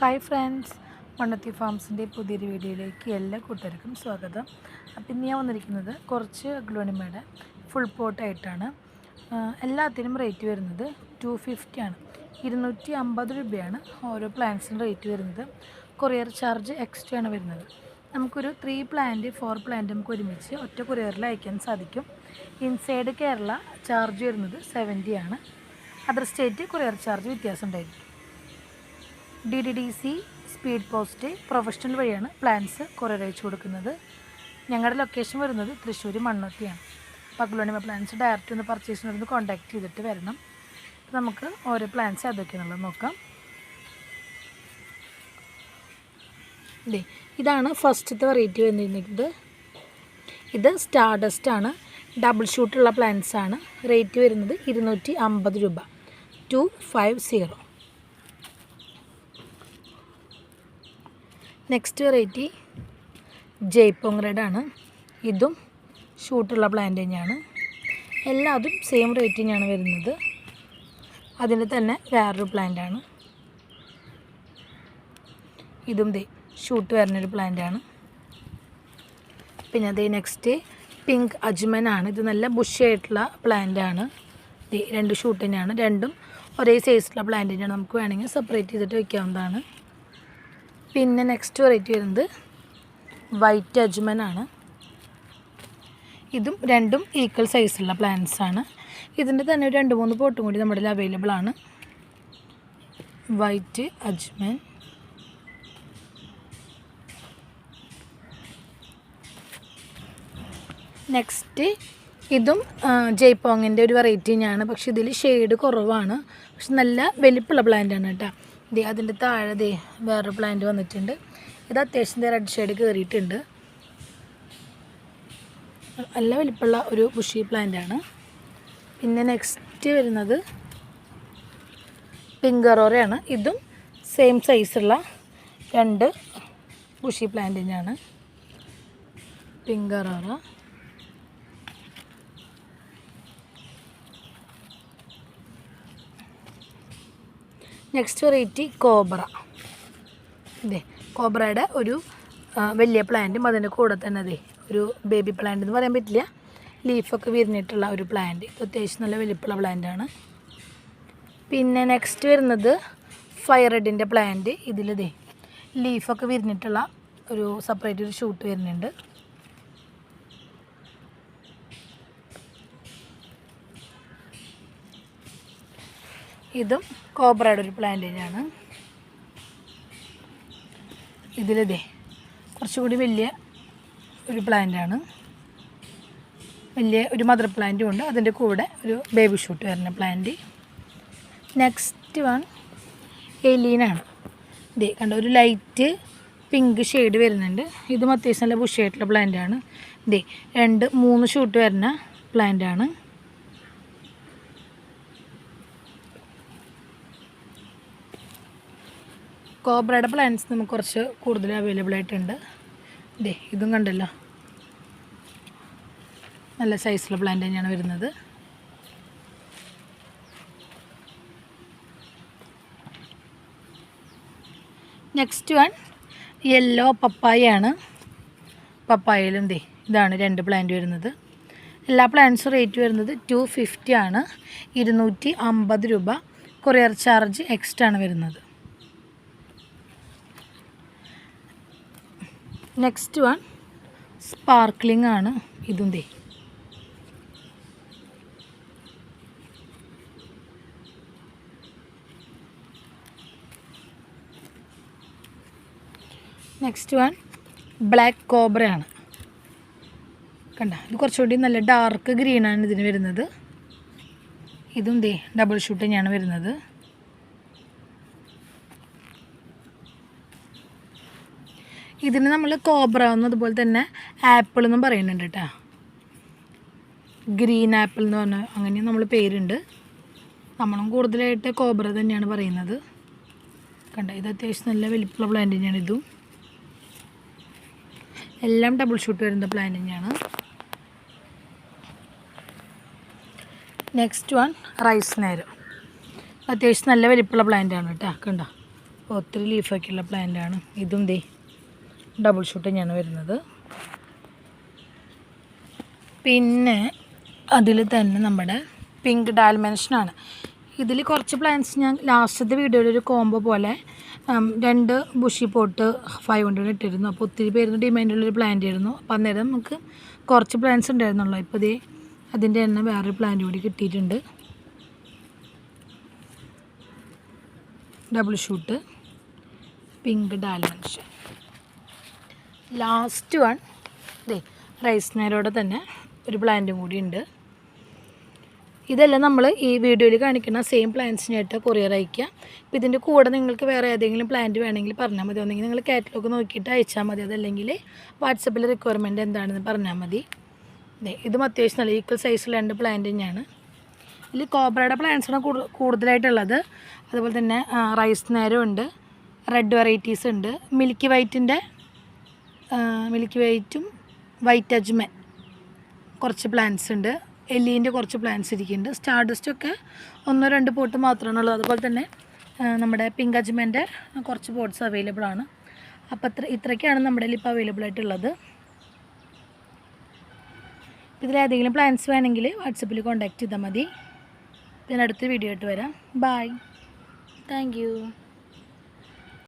Hi friends Mannuthy ഫാംസിന്റെ പുതിയൊരു വീഡിയോയിലേക്ക് എല്ലാ കൂട്ടുകാർക്കും സ്വാഗതം. അപ്പം ഇന്ന് ഞാൻ വന്നിരിക്കുന്നത് കുറച്ച് അഗ്ലോണിമയുടെ ഫുൾ പോട്ടായിട്ടാണ് എല്ലാത്തിനും റേറ്റ് വരുന്നത് ടു ഫിഫ്റ്റി ആണ്. ഇരുന്നൂറ്റി അമ്പത് രൂപയാണ് ഓരോ പ്ലാന്റ്സിന് റേറ്റ് വരുന്നത്. കൊറിയർ ചാർജ് എക്സ്ട്രാ ആണ് വരുന്നത്. നമുക്കൊരു ത്രീ പ്ലാന്റ് ഫോർ പ്ലാന്റ് നമുക്ക് ഒരുമിച്ച് ഒറ്റ കൊറിയറിൽ അയക്കാൻ സാധിക്കും. ഇൻസൈഡ് കേരള ചാർജ് വരുന്നത് സെവന്റി ആണ്. അതർ സ്റ്റേറ്റ് കൊറിയർ ചാർജ് വ്യത്യാസം ഉണ്ടായിരിക്കും. D D D C speed post professional വഴിയാണ് പ്ലാൻസ് കൊറിയർ അയച്ചു കൊടുക്കുന്നത്. ഞങ്ങളുടെ ലൊക്കേഷൻ വരുന്നത് തൃശ്ശൂർ മണ്ണൊത്തിയാണ്. പകലോണിമ പ്ലാൻസ് ഡയറക്റ്റ് ഒന്ന് പർച്ചേസിനോട് കോൺടാക്ട് ചെയ്തിട്ട് വരണം. അപ്പോൾ നമുക്ക് ഓരോ പ്ലാൻസ് ഏതൊക്കെയാണുള്ളത് നോക്കാം. ഇതേ ഇതാണ് ഫസ്റ്റത്തെ വെറൈറ്റി വന്നിരുന്നത് ഇത് സ്റ്റാർഡസ്റ്റ് ആണ്. ഡബിൾ ഷൂട്ടുള്ള പ്ലാൻസ് ആണ്. റേറ്റ് വരുന്നത് ഇരുന്നൂറ്റി അമ്പത് രൂപ. Two five zero next variety ജയ്പോങ് ആണ് ഇതും ഷൂട്ടുള്ള പ്ലാന്റ് തന്നെയാണ്. എല്ലാതും സെയിം റേറ്റ് തന്നെയാണ് വരുന്നത്. അതിന് തന്നെ വേറൊരു പ്ലാന്റ് ആണ്. ഇതും ദേ ഷൂട്ട് വരുന്നൊരു പ്ലാന്റ് ആണ്. പിന്നെ അതേ നെക്സ്റ്റ് പിങ്ക് അജ്മൻ ആണ്. ഇത് നല്ല ബുഷിയായിട്ടുള്ള പ്ലാന്റ് ആണ്. രണ്ട് ഷൂട്ട് തന്നെയാണ്. രണ്ടും ഒരേ സൈസിലുള്ള പ്ലാന്റ് തന്നെയാണ്. നമുക്ക് വേണമെങ്കിൽ സെപ്പറേറ്റ് ചെയ്തിട്ട് വെക്കാവുന്നതാണ്. പിന്നെ നെക്സ്റ്റ് വെറൈറ്റി വരുന്നത് വൈറ്റ് അജ്മൻ ആണ്. ഇതും രണ്ടും ഈക്വൽ സൈസുള്ള പ്ലാന്റ്സ് ആണ്. ഇതിന്റെ തന്നെ ഒരു രണ്ട് മൂന്ന് പോട്ടും കൂടി നമ്മുടെ അവൈലബിൾ ആണ്. വൈറ്റ് അജ്മൻ നെക്സ്റ്റ് ഇതും ജയ്പോങ്ങിന്റെ ഒരു വെറൈറ്റി തന്നെയാണ് പക്ഷെ ഇതിൽ ഷെയ്ഡ് കുറവാണ്. പക്ഷെ നല്ല വലിപ്പുള്ള പ്ലാന്റ് ആണ് കേട്ടോ. ദേ അതിന്റെ താഴെ ദേ വേറൊരു പ്ലാന്റ് വന്നിട്ടുണ്ട്. ഇത് അത്യാവശ്യം റെഡ് ഷെയ്ഡ് കയറിയിട്ടുണ്ട് നല്ല വലിപ്പമുള്ള ഒരു ബുഷി പ്ലാന്റ് ആണ്. പിന്നെ നെക്സ്റ്റ് വരുന്നത് പിങ്കറോറയാണ് ഇതും സെയിം സൈസുള്ള രണ്ട് ബുഷി പ്ലാന്റ് തന്നെയാണ് പിങ്കറോറ നെക്സ്റ്റ് വെറൈറ്റി കോബ്ര ഇതേ കോബ്രയുടെ ഒരു വലിയ പ്ലാന്റും അതിന്റെ കൂടെ തന്നെ അതെ ഒരു ബേബി പ്ലാന്റ് എന്ന് പറയാൻ പറ്റില്ല. ലീഫൊക്കെ വിരിഞ്ഞിട്ടുള്ള ഒരു പ്ലാന്റ് ഇത് അത്യാവശ്യം നല്ല വലിപ്പുള്ള പ്ലാന്റാണ് പിന്നെ നെക്സ്റ്റ് വരുന്നത് ഫയർ റെഡിന്റെ പ്ലാന്റ് ഇതിലിതേ ലീഫൊക്കെ വിരിഞ്ഞിട്ടുള്ള ഒരു സെപ്പറേറ്റ് ഒരു ഷൂട്ട് വരുന്നുണ്ട്. ഇതും കോബ്രയുടെ ഒരു പ്ലാന്റ് തന്നെയാണ് ഇതിലിതേ കുറച്ചുകൂടി വലിയ ഒരു പ്ലാന്റാണ്. വലിയ ഒരു മദർ പ്ലാന്റും ഉണ്ട്. അതിന്റെ കൂടെ ഒരു ബേബി ഷൂട്ട് വരുന്ന പ്ലാന്റ്. നെക്സ്റ്റ് വൺ എലീനാണ്. ഇതേ കണ്ട ഒരു ലൈറ്റ് പിങ്ക് ഷെയ്ഡ് വരുന്നുണ്ട്. ഇതും അത്യാവശ്യം നല്ല ബുഷായിട്ടുള്ള പ്ലാന്റാണ്. ഇതേ രണ്ട് മൂന്ന് ഷൂട്ട് വരുന്ന പ്ലാന്റാണ്. കോബ്രയുടെ പ്ലാന്റ്സ് നമുക്ക് കുറച്ച് കൂടുതൽ അവൈലബിൾ ആയിട്ടുണ്ട്. ഇതേ ഇതും കണ്ടല്ലോ. നല്ല സൈസുള്ള പ്ലാന്റ് തന്നെയാണ് വരുന്നത്. നെക്സ്റ്റ് വൺ യെല്ലോ പപ്പായയാണ് പപ്പായയിലും ദേ ഇതാണ് രണ്ട് പ്ലാന്റ് വരുന്നത്. എല്ലാ പ്ലാന്റ്സും റേറ്റ് വരുന്നത് ടു ഫിഫ്റ്റി ആണ്. ഇരുന്നൂറ്റി അമ്പത് രൂപ. കൊറിയർ ചാർജ് എക്സ്ട്രാ ആണ് വരുന്നത്. നെക്സ്റ്റ് വൺ സ്പാർക്ലിംഗ് ആണ്. ഇതും ദേ. നെക്സ്റ്റ് വൺ ബ്ലാക്ക് കോബ്രയാണ് കണ്ട ഇത് കുറച്ചുകൂടി നല്ല ഡാർക്ക് ഗ്രീനാണ് ഇതിന് വരുന്നത്. ഇതും ദേ ഡബിൾ ഷൂട്ട് വരുന്നത്. ഇതിന് നമ്മൾ കോബ്ര എന്ന് അതുപോലെ തന്നെ ആപ്പിൾ എന്നും പറയുന്നുണ്ട് കേട്ടോ ഗ്രീൻ ആപ്പിൾ എന്ന് പറഞ്ഞ അങ്ങനെ നമ്മൾ പേരുണ്ട്. നമ്മളും കൂടുതലായിട്ട് കോബ്ര തന്നെയാണ് പറയുന്നത്. കണ്ട ഇത് അത്യാവശ്യം നല്ല വലിപ്പമുള്ള പ്ലാന്റ് തന്നെയാണ് ഇതും. എല്ലാം ഡബിൾ ഷൂട്ട് വരുന്ന പ്ലാന്റ് തന്നെയാണ് നെക്സ്റ്റ് വൺ റൈസ് നേരം. അത്യാവശ്യം നല്ല വലിപ്പമുള്ള പ്ലാന്റ് ആണ് കേട്ടോ കണ്ട. ഒത്തിരി ലീഫൊക്കെയുള്ള ആണ്. ഇതും ദേ. ഡബിൾ ഷൂട്ടിങ്ങാണ് വരുന്നത്. പിന്നെ അതിൽ തന്നെ നമ്മുടെ പിങ്ക് ഡാൽമെൻഷനാണ് ഇതിൽ കുറച്ച് പ്ലാന്റ്സ് ഞാൻ ലാസ്റ്റത്തെ വീഡിയോയിൽ ഒരു കോംബോ പോലെ രണ്ട് ബുഷി പോട്ട് ഫൈവ് ഹൺഡ്രഡ് ഇട്ടിരുന്നു. അപ്പോൾ ഒത്തിരി പേരുന്ന് ഡിമാൻഡുള്ളൊരു പ്ലാന്റ് ആയിരുന്നു. അപ്പോൾ അന്നേരം നമുക്ക് കുറച്ച് പ്ലാന്റ്സ് ഉണ്ടായിരുന്നുള്ളൂ. ഇപ്പോൾ ഇതേ അതിന്റെ എണ്ണം വേറൊരു പ്ലാന്റ് കൂടി കിട്ടിയിട്ടുണ്ട്. Double shoot pink dalmatian last one. ദേ റൈസ് നേരോടെ തന്നെ ഒരു പ്ലാന്റും കൂടി ഉണ്ട്. ഇതെല്ലാം നമ്മൾ ഈ വീഡിയോയിൽ കാണിക്കുന്ന സെയിം പ്ലാന്റ്സിനായിട്ട് കൊറിയർ അയക്കുക അപ്പോൾ ഇതിന്റെ കൂടെ നിങ്ങൾക്ക് വേറെ ഏതെങ്കിലും പ്ലാന്റ് വേണമെങ്കിൽ പറഞ്ഞാൽ മതി. ഒന്നെങ്കിൽ നിങ്ങൾ കാറ്റലോഗ് നോക്കിയിട്ട് അയച്ചാൽ മതി. അതല്ലെങ്കിൽ വാട്സപ്പിൽ റിക്വയർമെന്റ് എന്താണെന്ന് പറഞ്ഞാൽ മതി. ഇതും അത്യാവശ്യം നല്ല ഈക്വൽ സൈസിൽ രണ്ട് പ്ലാന്റ് തന്നെയാണ്. ഇതിൽ കോബ്രയുടെ പ്ലാന്റ്സാണ് കൂടുതലായിട്ടുള്ളത്. അതുപോലെ തന്നെ റൈസ് നേരം ഉണ്ട് റെഡ് വെറൈറ്റീസ് ഉണ്ട്. മിൽക്കി വൈറ്റിന്റെ മിൽക്കി വൈറ്റും വൈറ്റ് അജ്മൻ കുറച്ച് പ്ലാന്റ്സ് ഉണ്ട്. എല്ലീന്റെ കുറച്ച് പ്ലാന്റ്സ് ഇരിക്കുന്നുണ്ട്. സ്റ്റാർഡസ്റ്റ് ഒക്കെ ഒന്നോ രണ്ട് പോട്ട് മാത്രമാണ് ഉള്ളത് അതുപോലെ തന്നെ നമ്മുടെ പിങ്ക് അജ്മന്റെ കുറച്ച് പോട്ട്സ് അവൈലബിൾ ആണ്. അപ്പോൾ ഇത്ര ഇത്രയ്ക്കാണ് നമ്മുടെ ഇപ്പോൾ അവൈലബിൾ ആയിട്ടുള്ളത്. ഇതിലേതെങ്കിലും പ്ലാന്റ്സ് വേണമെങ്കിൽ വാട്സപ്പിൽ കോൺടാക്റ്റ് ചെയ്താൽ മതി. പിന്നെ അടുത്ത വീഡിയോ ആയിട്ട് വരാം. Bye thank